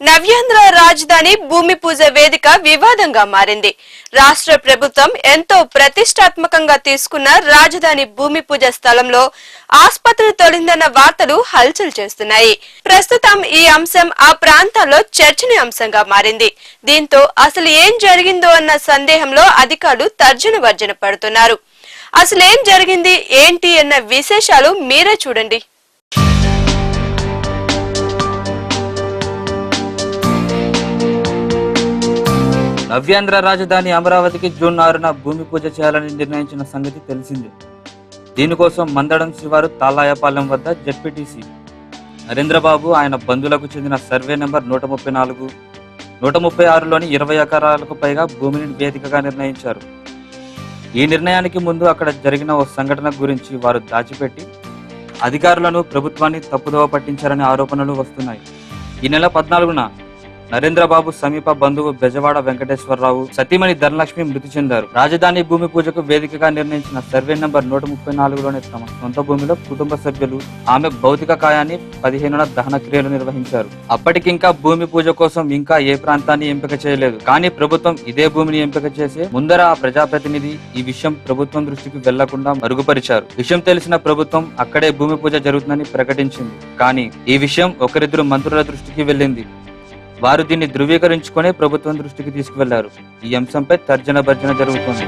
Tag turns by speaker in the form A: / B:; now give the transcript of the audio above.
A: నవ్యాంధ్ర రాజధాని భూమి పూజ వేదిక వివాదంగా మారింది. రాష్ట్ర ప్రభుత్వం ఎంతో ప్రతిష్టాత్మకంగా తీసుకున్న రాజధాని భూమి పూజ స్థలంలో ఆసుపత్రి తొలిందన్న వార్తలు హల్చల్ చేస్తున్నాయి. ప్రస్తుతం ఈ అంశం ఆ ప్రాంతాల్లో చర్చనీయాంశంగా మారింది. దీంతో అసలు ఏం జరిగిందో అన్న సందేహంలో అధికారులు తర్జన వర్జన పడుతున్నారు. అసలేం జరిగింది ఏంటి అన్న విశేషాలు మీరే చూడండి.
B: నవ్యాంధ్ర రాజధాని అమరావతికి జూన్ ఆరున భూమి పూజ చేయాలని నిర్ణయించిన సంగతి తెలిసిందే. దీనికోసం మందడం శివారు తాలాయపాలెం వద్ద జడ్పీటీసీ. నరేంద్రబాబు ఆయన బంధువులకు చెందిన సర్వే నెంబర్ నూట ముప్పై నాలుగు నూట ముప్పై ఆరులోని ఇరవై ఎకరాలకు పైగా భూమిని వేదికగా నిర్ణయించారు. ఈ నిర్ణయానికి ముందు అక్కడ జరిగిన ఓ సంఘటన గురించి వారు దాచిపెట్టి అధికారులను ప్రభుత్వాన్ని తప్పుదోవ పట్టించారనే ఆరోపణలు వస్తున్నాయి. ఈ నెల పద్నాలుగున నరేంద్రబాబు సమీప బంధువు బెజవాడ వెంకటేశ్వరరావు సతీమణి ధనలక్ష్మి మృతి చెందారు. రాజధాని భూమి పూజకు వేదికగా నిర్ణయించిన సర్వే నంబర్ నూట ముప్పై నాలుగులోని తమ సొంత భూమిలో కుటుంబ సభ్యులు ఆమె భౌతిక కాయాన్ని పదిహేనున దహన క్రియలు నిర్వహించారు. అప్పటికింకా భూమి పూజ కోసం ఇంకా ఏ ప్రాంతాన్ని ఎంపిక చేయలేదు. కానీ ప్రభుత్వం ఇదే భూమిని ఎంపిక చేసి ముందర ఆ ప్రజాప్రతినిధి ఈ విషయం ప్రభుత్వం దృష్టికి వెళ్ళకుండా మరుగుపరిచారు. విషయం తెలిసిన ప్రభుత్వం అక్కడే భూమి పూజ జరుగుతుందని ప్రకటించింది. కానీ ఈ విషయం ఒకరిద్దరు మంత్రుల దృష్టికి వెళ్ళింది. వారు దీన్ని ధృవీకరించుకొని ప్రభుత్వం దృష్టికి తీసుకువెళ్ళారు. ఈ అంశంపై తర్జన భర్జన జరుగుతోంది.